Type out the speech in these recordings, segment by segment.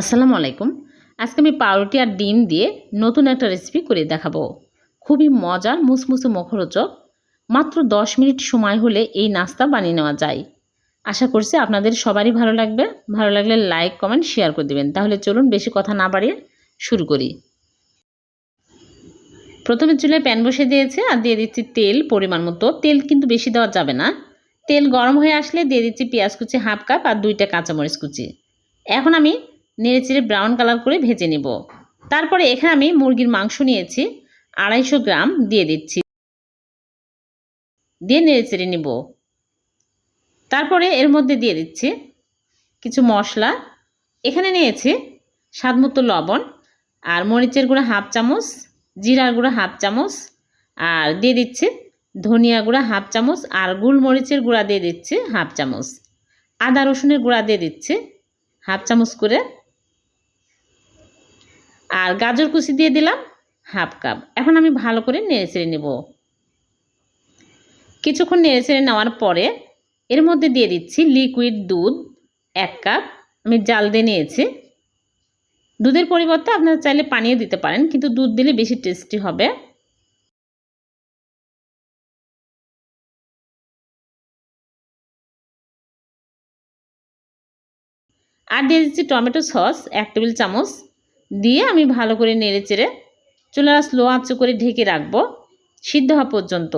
আসসালামু আলাইকুম। আজকে আমি পাউরুটি আর ডিম দিয়ে নতুন একটা রেসিপি করে দেখাবো। খুবই মজার মুসমুসে মুখরোচক। মাত্র দশ মিনিট সময় হলে এই নাস্তা বানিয়ে নেওয়া যায়। আশা করছি আপনাদের সবারই ভালো লাগবে। ভালো লাগলে লাইক কমেন্ট শেয়ার করে দেবেন। তাহলে চলুন বেশি কথা না বাড়িয়ে শুরু করি। প্রথমে চুলায় প্যান বসে দিয়েছে আর দিয়ে দিচ্ছি তেল পরিমাণ মতো। তেল কিন্তু বেশি দেওয়া যাবে না। তেল গরম হয়ে আসলে দিয়ে দিচ্ছি পেঁয়াজ কুচি, হাফ কাপ আর দুইটা কাঁচামরিচ কুচি। এখন আমি নেড়ে চেড়ে ব্রাউন কালার করে ভেজে নেব। তারপরে এখানে আমি মুরগির মাংস নিয়েছি, আড়াইশো গ্রাম দিয়ে দিচ্ছি। দিয়ে নেড়ে চেড়ে নিব। তারপরে এর মধ্যে দিয়ে দিচ্ছি কিছু মশলা। এখানে নিয়েছি স্বাদমতো লবণ আর মরিচের গুঁড়া হাফ চামচ, জিরার গুঁড়া হাফ চামচ আর দিয়ে দিচ্ছি ধনিয়া গুঁড়া হাফ চামচ আর গুলমরিচের গুঁড়া দিয়ে দিচ্ছি হাফ চামচ। আদা রসুনের গুঁড়া দিয়ে দিচ্ছি হাফ চামচ করে আর গাজর কুচি দিয়ে দিলাম হাফ কাপ। এখন আমি ভালো করে নেড়ে চেড়ে নেব। কিছুক্ষণ নেড়ে চেড়ে নেওয়ার পরে এর মধ্যে দিয়ে দিচ্ছি লিকুইড দুধ, এক কাপ। আমি জাল দিয়ে নিয়েছি। দুধের পরিবর্তে আপনারা চাইলে পানিও দিতে পারেন, কিন্তু দুধ দিলে বেশি টেস্টি হবে। আর দিয়ে দিচ্ছি টমেটো সস, এক টেবিল চামচ। দিয়ে আমি ভালো করে নেড়ে চেড়ে চুলার স্লো আঁচ করে ঢেকে রাখব, সিদ্ধ হওয়া পর্যন্ত।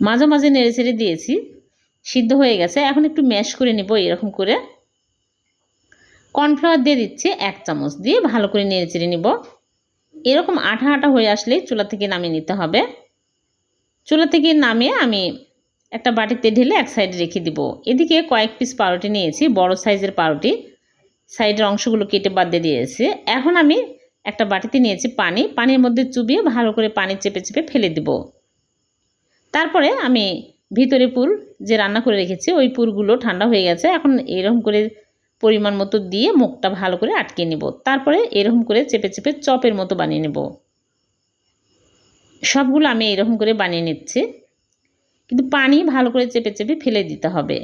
মাঝে মাঝে নেড়ে চেড়ে দিয়েছি, সিদ্ধ হয়ে গেছে। এখন একটু ম্যাশ করে নেব এরকম করে। কর্নফ্লাওয়ার দিয়ে দিচ্ছি এক চামচ দিয়ে, ভালো করে নেড়ে চেড়ে নেব। এরকম আঠা আঠা হয়ে আসলে চুলা থেকে নামিয়ে নিতে হবে। চুলা থেকে নামিয়ে আমি একটা বাটিতে ঢেলে এক সাইডে রেখে দিব। এদিকে কয়েক পিস পাউরুটি নিয়েছি, বড় সাইজের পাউরুটি। সাইডের অংশগুলো কেটে বাদ দিয়ে দিয়েছি। এখন আমি একটা বাটিতে নিয়েছি পানি। পানির মধ্যে চুবিয়ে ভালো করে পানি চেপে চেপে ফেলে দেব। তারপরে আমি ভিতরে পুর যে রান্না করে রেখেছি, ওই পুরগুলো ঠান্ডা হয়ে গেছে। এখন এরকম করে পরিমাণ মতো দিয়ে মুখটা ভালো করে আটকে নেব। তারপরে এরকম করে চেপে চেপে চপের মতো বানিয়ে নেব। সবগুলো আমি এরকম করে বানিয়ে নিচ্ছি। কিন্তু পানি ভালো করে চেপে চেপে ফেলে দিতে হবে।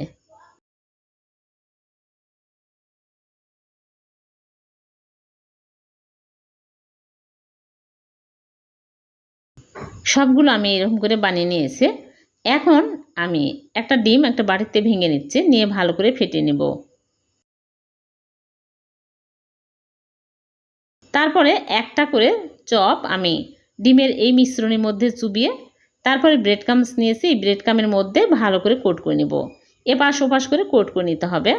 সবগুলো আমি এরকম করে বানিয়ে নিয়েছি। এখন আমি একটা ডিম একটা বাড়িতে ভেঙে নিচ্ছি, নিয়ে ভালো করে ফেটে নেব। তারপরে একটা করে চপ আমি ডিমের এই মিশ্রণের মধ্যে চুবিয়ে তারপরে ব্রেড কামস নিয়েছি, এই ব্রেড কামের মধ্যে ভালো করে কোট করে নেব। এপাশ ওপাশ করে কোট করে নিতে হবে।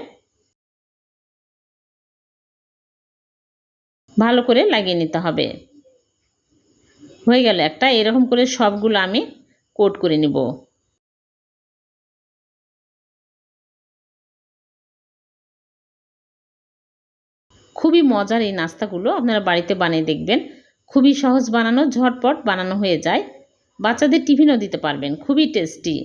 ভালো করে লাগিয়ে নিতে হবে। হয়ে গেল। একটা এরকম করে সবগুলো আমি কোট করে নিব। খুবই মজার এই নাস্তাগুলো আপনারা বাড়িতে বানিয়ে দেখবেন। খুবই সহজ বানানো, ঝটপট বানানো হয়ে যায়। বাচ্চাদের টিফিনও দিতে পারবেন, খুবই টেস্টি।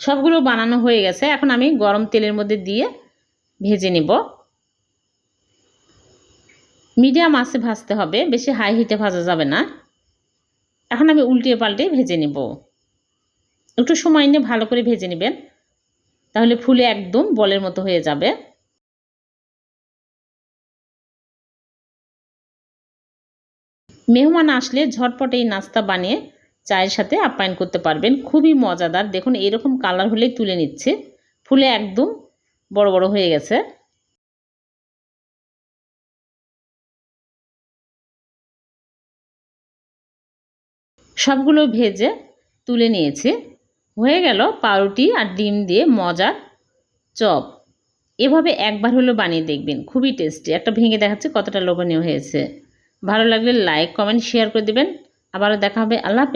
সবগুলো বানানো হয়ে গেছে। এখন আমি গরম তেলের মধ্যে দিয়ে ভেজে নেব। মিডিয়াম আসে ভাজতে হবে, বেশি হাই হিটে ভাজা যাবে না। এখন আমি উল্টিয়ে পাল্টে ভেজে নেব। একটু সময় নিয়ে ভালো করে ভেজে নেবেন, তাহলে ফুলে একদম বলের মতো হয়ে যাবে। মেহমান আসলে ঝটপট এই নাস্তা বানিয়ে চায়ের সাথে আপ্যায়ন করতে পারবেন। খুবই মজাদার। দেখুন, এরকম কালার হলেই তুলে নিচ্ছে। ফুলে একদম বড় বড় হয়ে গেছে। সবগুলো ভেজে তুলে নিয়েছি। হয়ে গেল পাউরুটি আর ডিম দিয়ে মজার চপ। এভাবে একবার হলেও বানিয়ে দেখবেন, খুবই টেস্টি। একটা ভেঙে দেখাচ্ছে কতটা লোভনীয় হয়েছে। ভালো লাগলে লাইক, কমেন্ট, শেয়ার করে দেবেন। আবারও দেখা হবে। আল্লাহ হাফেজ।